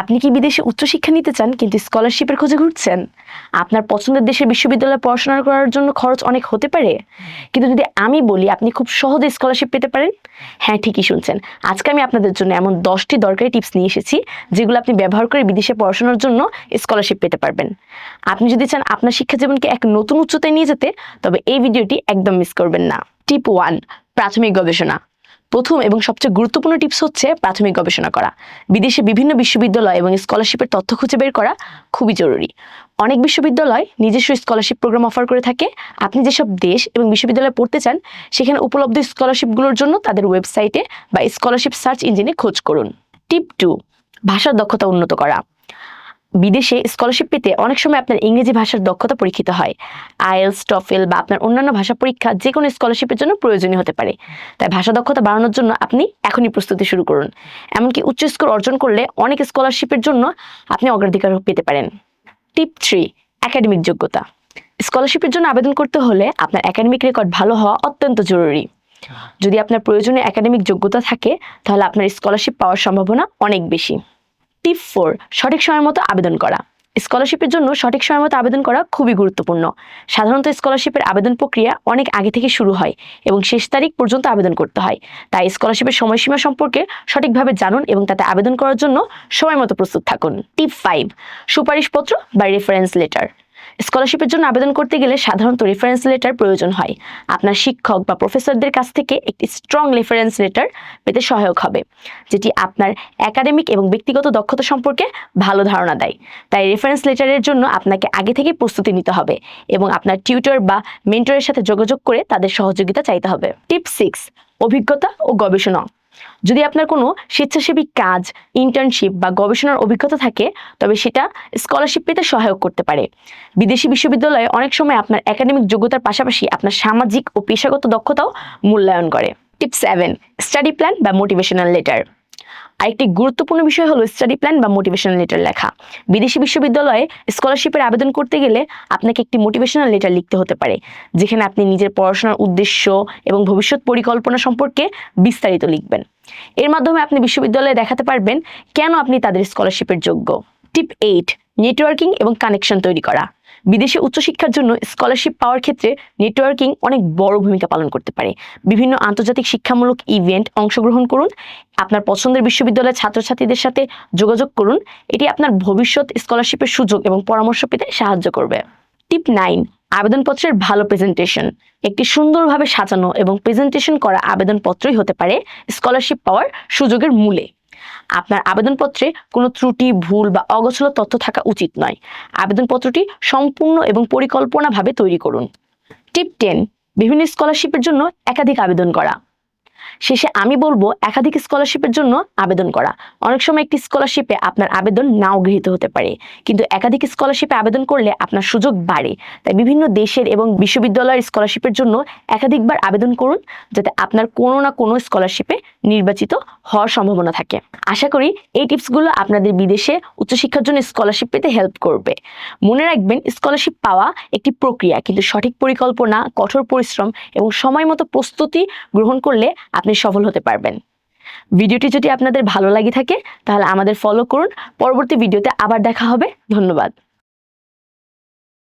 আপনি কি বিদেশে উচ্চশিক্ষা নিতে চান, কিন্তু স্কলারশিপের খোঁজে ঘুরছেন? আপনার পছন্দের দেশের বিশ্ববিদ্যালয়ে পড়াশোনা করার জন্য খরচ অনেক হতে পারে। কিন্তু যদি আমি বলি, আপনি খুব সহজে স্কলারশিপ পেতে পারেন? হ্যাঁ ঠিকই শুনছেন। আজকে আমি আপনাদের জন্য এমন দশটি দরকারি টিপস নিয়ে এসেছি, যেগুলো আপনি ব্যবহার করে বিদেশে পড়াশোনার জন্য স্কলারশিপ পেতে পারবেন। আপনি যদি চান আপনার শিক্ষা জীবনকে এক নতুন উচ্চতায় নিয়ে যেতে, তবে এই ভিডিওটি একদম মিস করবেন না। টিপ ওয়ান প্রাথমিক গবেষণা। প্রথম এবং সবচেয়ে গুরুত্বপূর্ণ টিপস হচ্ছে প্রাথমিক গবেষণা করা। বিদেশে বিভিন্ন বিশ্ববিদ্যালয় এবং স্কলারশিপের তথ্য খুঁজে বের করা খুবই জরুরি। অনেক বিশ্ববিদ্যালয় নিজস্ব স্কলারশিপ প্রোগ্রাম অফার করে থাকে। আপনি যেসব দেশ এবং বিশ্ববিদ্যালয়ে পড়তে চান, সেখানে উপলব্ধ স্কলারশিপগুলোর জন্য তাদের ওয়েবসাইটে বা স্কলারশিপ সার্চ ইঞ্জিনে খোঁজ করুন। টিপ টু ভাষার দক্ষতা উন্নত করা। বিদেশে স্কলারশিপ পেতে অনেক সময় আপনার ইংরেজি ভাষার দক্ষতা পরীক্ষিত হয়। আইএলস, টফেল বা আপনার অন্যান্য ভাষা পরীক্ষা যে কোনো স্কলারশিপের জন্য প্রয়োজনীয় হতে পারে। তাই ভাষা দক্ষতা বাড়ানোর জন্য আপনি এখনই প্রস্তুতি শুরু করুন। এমনকি উচ্চ স্কোর অর্জন করলে অনেক স্কলারশিপের জন্য আপনি অগ্রাধিকার পেতে পারেন। টিপ থ্রি একাডেমিক যোগ্যতা। স্কলারশিপের জন্য আবেদন করতে হলে আপনার একাডেমিক রেকর্ড ভালো হওয়া অত্যন্ত জরুরি। যদি আপনার প্রয়োজনীয় একাডেমিক যোগ্যতা থাকে, তাহলে আপনার স্কলারশিপ পাওয়ার সম্ভাবনা অনেক বেশি। টিপ ফোর সঠিক সময় মতো আবেদন করা। স্কলারশিপের জন্য সঠিক সময় মতো আবেদন করা খুবই গুরুত্বপূর্ণ। সাধারণত স্কলারশিপের আবেদন প্রক্রিয়া অনেক আগে থেকে শুরু হয় এবং শেষ তারিখ পর্যন্ত আবেদন করতে হয়। তাই স্কলারশিপের সময়সীমা সম্পর্কে সঠিকভাবে জানুন এবং তাতে আবেদন করার জন্য সময় মতো প্রস্তুত থাকুন। টিপ ফাইভ সুপারিশপত্র বা রেফারেন্স লেটার স্কলারশিপের জন্য আবেদন করতে গেলে সাধারণত রেফারেন্স লেটার প্রয়োজন হয়। আপনার শিক্ষক বা প্রফেসরদের কাছ থেকে একটি স্ট্রং রেফারেন্স লেটার পেতে সহায়ক হবে, যেটি আপনার একাডেমিক এবং ব্যক্তিগত দক্ষতা সম্পর্কে ভালো ধারণা দেয়। তাই রেফারেন্স লেটারের জন্য আপনাকে আগে থেকে প্রস্তুতি নিতে হবে এবং আপনার টিউটর বা মেন্টরের সাথে যোগাযোগ করে তাদের সহযোগিতা চাইতে হবে। টিপ সিক্স অভিজ্ঞতা ও গবেষণা। যদি আপনার কোনো স্বেচ্ছাসেবী কাজ ইন্টার্নশিপ বা গবেষণার অভিজ্ঞতা থাকে, তবে সেটা স্কলারশিপ পেতে সহায়ক করতে পারে। বিদেশি বিশ্ববিদ্যালয়ে অনেক সময় আপনার একাডেমিক যোগ্যতার পাশাপাশি আপনার সামাজিক ও পেশাগত দক্ষতাও মূল্যায়ন করে। টিপ সেভেন স্টাডি প্ল্যান বা মোটিভেশনাল লেটার আরেকটি গুরুত্বপূর্ণ বিষয় হলো স্টাডি প্ল্যান বা মোটিভেশনাল লেটার লেখা। বিদেশি বিশ্ববিদ্যালয়ে স্কলারশিপের আবেদন করতে গেলে আপনাকে একটি মোটিভেশনাল লেটার লিখতে হতে পারে, যেখানে আপনি নিজের পড়াশোনার উদ্দেশ্য এবং ভবিষ্যৎ পরিকল্পনা সম্পর্কে বিস্তারিত লিখবেন। এর মাধ্যমে আপনি বিশ্ববিদ্যালয়ে দেখাতে পারবেন কেন আপনি তাদের স্কলারশিপের যোগ্য। টিপ এইট নেটওয়ার্কিং এবং কানেকশন তৈরি করা। বিদেশে উচ্চশিক্ষার জন্য স্কলারশিপ পাওয়ার ক্ষেত্রে নেটওয়ার্কিং অনেক বড় ভূমিকা পালন করতে পারে। বিভিন্ন আন্তর্জাতিক শিক্ষামূলক ইভেন্ট অংশগ্রহণ করুন, আপনার পছন্দের বিশ্ববিদ্যালয়ের ছাত্রছাত্রীদের সাথে যোগাযোগ করুন, এটি আপনার ভবিষ্যৎ স্কলারশিপের সুযোগ এবং পরামর্শ পেতে সাহায্য করবে। টিপ নাইন আবেদনপত্রের ভালো প্রেজেন্টেশন একটি সুন্দরভাবে সাজানো এবং প্রেজেন্টেশন করা আবেদনপত্রই হতে পারে স্কলারশিপ পাওয়ার সুযোগের মূলে। আপনার আবেদনপত্রে কোনো ত্রুটি, ভুল বা অগোছলো তথ্য থাকা উচিত নয়। আবেদনপত্রটি সম্পূর্ণ এবং পরিকল্পনাভাবে তৈরি করুন। টিপ টেন, বিভিন্ন স্কলারশিপের জন্য একাধিক আবেদন করা। শেষে আমি বলব একাধিক স্কলারশিপের জন্য আবেদন করা। অনেক সময় একটি স্কলারশিপে আপনার আবেদন নাও গৃহীত হতে পারে, কিন্তু একাধিক স্কলারশিপে আবেদন করলে আপনার সুযোগ বাড়ে। তাই বিভিন্ন দেশের এবং বিশ্ববিদ্যালয়ের স্কলারশিপের জন্য একাধিকবার আবেদন করুন, যাতে আপনার কোনো না কোনো স্কলারশিপে নির্বাচিত হওয়ার সম্ভাবনা থাকে। আশা করি এই টিপসগুলো আপনাদের বিদেশে উচ্চশিক্ষার জন্য স্কলারশিপ পেতে হেল্প করবে। মনে রাখবেন স্কলারশিপ পাওয়া একটি প্রক্রিয়া, কিন্তু সঠিক পরিকল্পনা, কঠোর পরিশ্রম এবং সময় মতো প্রস্তুতি গ্রহণ করলে আপনি সফল হতে পারবেন। ভিডিওটি যদি আপনাদের ভালো লাগে থাকে, তাহলে আমাদের ফলো করুন। পরবর্তী ভিডিওতে আবার দেখা হবে। ধন্যবাদ।